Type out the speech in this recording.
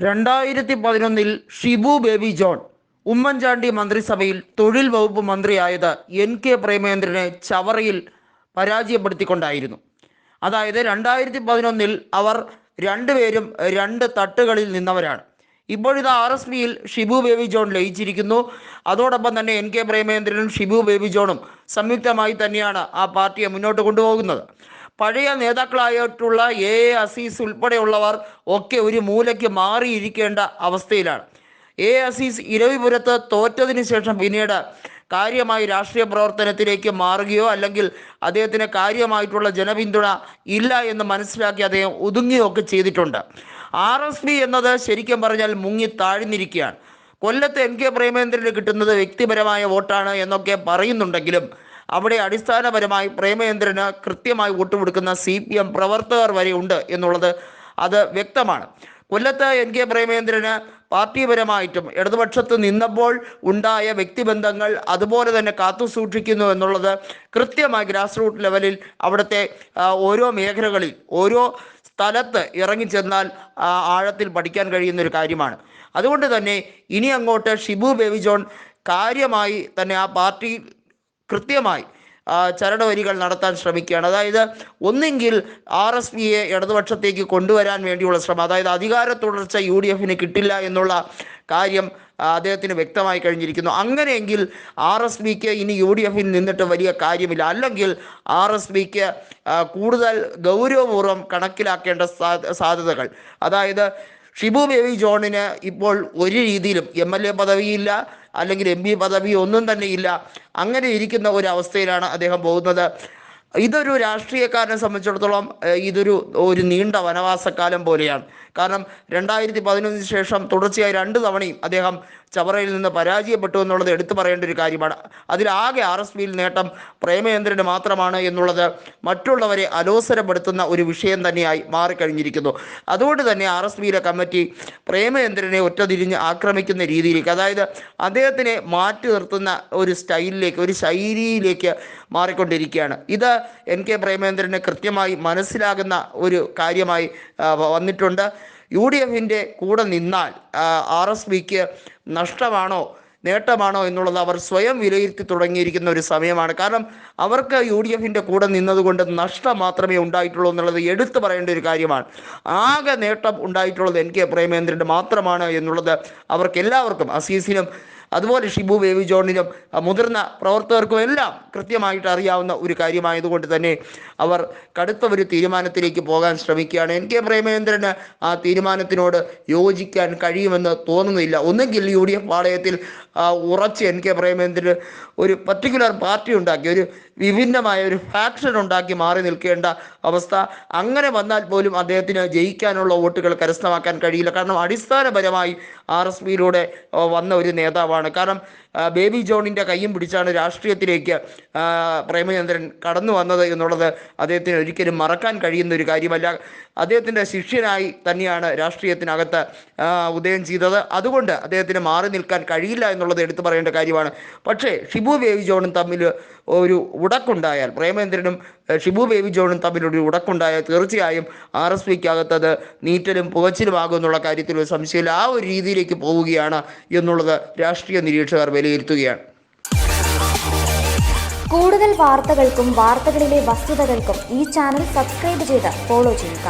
രണ്ടായിരത്തി പതിനൊന്നിൽ Shibu baby John Oommen Chandy മന്ത്രിസഭയിൽ തൊഴിൽ വകുപ്പ് മന്ത്രിയായത് എൻ കെ പ്രേമേന്ദ്രനെ ചവറയിൽ പരാജയപ്പെടുത്തിക്കൊണ്ടായിരുന്നു. അതായത് രണ്ടായിരത്തി പതിനൊന്നിൽ അവർ രണ്ടുപേരും രണ്ട് തട്ടുകളിൽ നിന്നവരാണ്. ഇപ്പോഴിത് ആർ എസ് പിയിൽ ഷിബു ബേബി ജോൺ ലയിച്ചിരിക്കുന്നു. അതോടൊപ്പം തന്നെ എൻ കെ പ്രേമേന്ദ്രനും ഷിബു ബേബി ജോണും സംയുക്തമായി തന്നെയാണ് ആ പാർട്ടിയെ മുന്നോട്ട് കൊണ്ടുപോകുന്നത്. പഴയ നേതാക്കളായിട്ടുള്ള എ എ അസീസ് ഉൾപ്പെടെയുള്ളവർ ഒക്കെ ഒരു മൂലയ്ക്ക് മാറിയിരിക്കേണ്ട അവസ്ഥയിലാണ്. എ അസീസ് ഇരവിപുരത്ത് തോറ്റതിന് ശേഷം പിന്നീട് കാര്യമായി രാഷ്ട്രീയ പ്രവർത്തനത്തിലേക്ക് മാറുകയോ അല്ലെങ്കിൽ അദ്ദേഹത്തിന് കാര്യമായിട്ടുള്ള ജനപിന്തുണ ഇല്ല എന്ന് മനസ്സിലാക്കി അദ്ദേഹം ഒതുങ്ങുകയൊക്കെ ചെയ്തിട്ടുണ്ട്. ആർ എസ് പി എന്നത് ശരിക്കും പറഞ്ഞാൽ മുങ്ങി താഴ്ന്നിരിക്കുകയാണ്. കൊല്ലത്ത് എൻ കെ പ്രേമേന്ദ്രന് കിട്ടുന്നത് വ്യക്തിപരമായ വോട്ടാണ് എന്നൊക്കെ പറയുന്നുണ്ടെങ്കിലും അവിടെ അടിസ്ഥാനപരമായി പ്രേമചന്ദ്രന് കൃത്യമായി വോട്ട് കൊടുക്കുന്ന സി പി എം പ്രവർത്തകർ വരെ ഉണ്ട് എന്നുള്ളത് അത് വ്യക്തമാണ്. കൊല്ലത്ത് എൻ കെ പ്രേമേന്ദ്രന് പാർട്ടിപരമായിട്ടും ഇടതുപക്ഷത്ത് നിന്നപ്പോൾ ഉണ്ടായ വ്യക്തിബന്ധങ്ങൾ അതുപോലെ തന്നെ കാത്തു സൂക്ഷിക്കുന്നു എന്നുള്ളത് കൃത്യമായി ഗ്രാസ് റൂട്ട് ലെവലിൽ അവിടുത്തെ ഓരോ മേഖലകളിൽ ഓരോ സ്ഥലത്ത് ഇറങ്ങിച്ചെന്നാൽ ആഴത്തിൽ പഠിക്കാൻ കഴിയുന്ന ഒരു കാര്യമാണ്. അതുകൊണ്ട് തന്നെ ഇനി അങ്ങോട്ട് ഷിബു ബേബി ജോൺ കാര്യമായി തന്നെ ആ പാർട്ടി കൃത്യമായി ചരട് വരികൾ നടത്താൻ ശ്രമിക്കുകയാണ്. അതായത് ഒന്നെങ്കിൽ ആർ എസ് പിയെ ഇടതുപക്ഷത്തേക്ക് കൊണ്ടുവരാൻ വേണ്ടിയുള്ള ശ്രമം അതായത് അധികാര തുടർച്ച യു ഡി എഫിന് കിട്ടില്ല എന്നുള്ള കാര്യം അദ്ദേഹത്തിന് വ്യക്തമായി കഴിഞ്ഞിരിക്കുന്നു. അങ്ങനെയെങ്കിൽ ആർ എസ് പിക്ക് ഇനി യു ഡി എഫിൽ നിന്നിട്ട് വലിയ കാര്യമില്ല. അല്ലെങ്കിൽ ആർ എസ് പിക്ക് കൂടുതൽ ഗൗരവപൂർവം കണക്കിലാക്കേണ്ട സാധ്യതകൾ അതായത് ഷിബു ബേബി ജോണിന് ഇപ്പോൾ ഒരു രീതിയിലും എം എൽ എ പദവിയില്ല അല്ലെങ്കിൽ എം പി പദവി ഒന്നും തന്നെ ഇല്ല. അങ്ങനെ ഇരിക്കുന്ന ഒരു അവസ്ഥയിലാണ് അദ്ദേഹം പോകുന്നത്. ഇതൊരു രാഷ്ട്രീയക്കാരനെ സംബന്ധിച്ചിടത്തോളം ഇതൊരു ഒരു നീണ്ട വനവാസക്കാലം പോലെയാണ്. കാരണം രണ്ടായിരത്തി പതിനൊന്നിന് ശേഷം തുടർച്ചയായി രണ്ട് തവണയും അദ്ദേഹം ചവറയിൽ നിന്ന് പരാജയപ്പെട്ടു എന്നുള്ളത് എടുത്തു പറയേണ്ട ഒരു കാര്യമാണ്. അതിലാകെ ആർ എസ് പിയിൽ നേട്ടം പ്രേമചന്ദ്രന് മാത്രമാണ് എന്നുള്ളത് മറ്റുള്ളവരെ അലോസരപ്പെടുത്തുന്ന ഒരു വിഷയം തന്നെയായി മാറിക്കഴിഞ്ഞിരിക്കുന്നു. അതുകൊണ്ട് തന്നെ ആർ എസ് പിയിലെ കമ്മിറ്റി പ്രേമചന്ദ്രനെ ഒറ്റതിരിഞ്ഞ് ആക്രമിക്കുന്ന രീതിയിലേക്ക് അതായത് അദ്ദേഹത്തിനെ മാറ്റി നിർത്തുന്ന ഒരു സ്റ്റൈലിലേക്ക് ഒരു ശൈലിയിലേക്ക് മാറിക്കൊണ്ടിരിക്കുകയാണ്. ഇത് എൻ കെ പ്രേമേന്ദ്രന് കൃത്യമായി മനസ്സിലാകുന്ന ഒരു കാര്യമായി വന്നിട്ടുണ്ട്. യു ഡി എഫിന്റെ കൂടെ നിന്നാൽ ആർ എസ് പിക്ക് നഷ്ടമാണോ നേട്ടമാണോ എന്നുള്ളത് അവർ സ്വയം വിലയിരുത്തി തുടങ്ങിയിരിക്കുന്ന ഒരു സമയമാണ്. കാരണം അവർക്ക് യു ഡി എഫിന്റെ കൂടെ നിന്നതുകൊണ്ട് നഷ്ടം മാത്രമേ ഉണ്ടായിട്ടുള്ളൂ എന്നുള്ളത് എടുത്തു പറയേണ്ട ഒരു കാര്യമാണ്. ആകെ നേട്ടം ഉണ്ടായിട്ടുള്ളത് എൻ കെ പ്രേമേന്ദ്രന്റെ മാത്രമാണ് എന്നുള്ളത് അവർക്ക് എല്ലാവർക്കും അസീസിനും അതുപോലെ ഷിബു ബേബി ജോണിനും മുതിർന്ന പ്രവർത്തകർക്കും എല്ലാം കൃത്യമായിട്ട് അറിയാവുന്ന ഒരു കാര്യമായതുകൊണ്ട് തന്നെ അവർ കടുത്ത ഒരു തീരുമാനത്തിലേക്ക് പോകാൻ ശ്രമിക്കുകയാണ്. എൻ കെ പ്രേമേന്ദ്രന് ആ തീരുമാനത്തിനോട് യോജിക്കാൻ കഴിയുമെന്ന് തോന്നുന്നില്ല. ഒന്നുകിൽ യു ഡി എഫ് പാളയത്തിൽ ഉറച്ച് എൻ കെ പ്രേമചന്ദ്രന് ഒരു പർട്ടിക്കുലർ പാർട്ടി ഉണ്ടാക്കി ഒരു വിഭിന്നമായ ഒരു ഫാക്ഷൻ ഉണ്ടാക്കി മാറി നിൽക്കേണ്ട അവസ്ഥ. അങ്ങനെ വന്നാൽ പോലും അദ്ദേഹത്തിന് ജയിക്കാനുള്ള വോട്ടുകൾ കരസ്ഥമാക്കാൻ കഴിയില്ല. കാരണം അടിസ്ഥാനപരമായി ആർ എസ് പിയിലൂടെ വന്ന ഒരു നേതാവാണ്. കാരണം ബേബി ജോണിന്റെ കയ്യും പിടിച്ചാണ് രാഷ്ട്രീയത്തിലേക്ക് പ്രേമചന്ദ്രൻ കടന്നു വന്നത് എന്നുള്ളത് അദ്ദേഹത്തിന് ഒരിക്കലും മറക്കാൻ കഴിയുന്ന ഒരു കാര്യമല്ല. അദ്ദേഹത്തിന്റെ ശിഷ്യനായി തന്നെയാണ് രാഷ്ട്രീയത്തിനകത്ത് ഉദയം ചെയ്തത്. അതുകൊണ്ട് അദ്ദേഹത്തിന് മാറി നിൽക്കാൻ കഴിയില്ല എന്നുള്ളത് എടുത്തു പറയേണ്ട കാര്യമാണ്. പക്ഷേ ഷിബു ബേബി ജോണും തമ്മിൽ ഒരു ഉടക്കുണ്ടായാൽ പ്രേമേന്ദ്രനും ഷിബു ബേബി ജോണും തമ്മിലൊരു ഉടക്കുണ്ടായാൽ തീർച്ചയായും ആർ എസ് പിക്കകത്തത് നീറ്റലും പുകച്ചിലുമാകും എന്നുള്ള കാര്യത്തിൽ ഒരു സംശയമില്ല. ആ ഒരു രീതിയിലേക്ക് പോവുകയാണ് എന്നുള്ളത് രാഷ്ട്രീയ നിരീക്ഷകർ വിലയിരുത്തുകയാണ്. കൂടുതൽ വാർത്തകൾക്കും വാർത്തകളിലെ വസ്തുതകൾക്കും ഈ ചാനൽ സബ്സ്ക്രൈബ് ചെയ്ത് ഫോളോ ചെയ്യുക.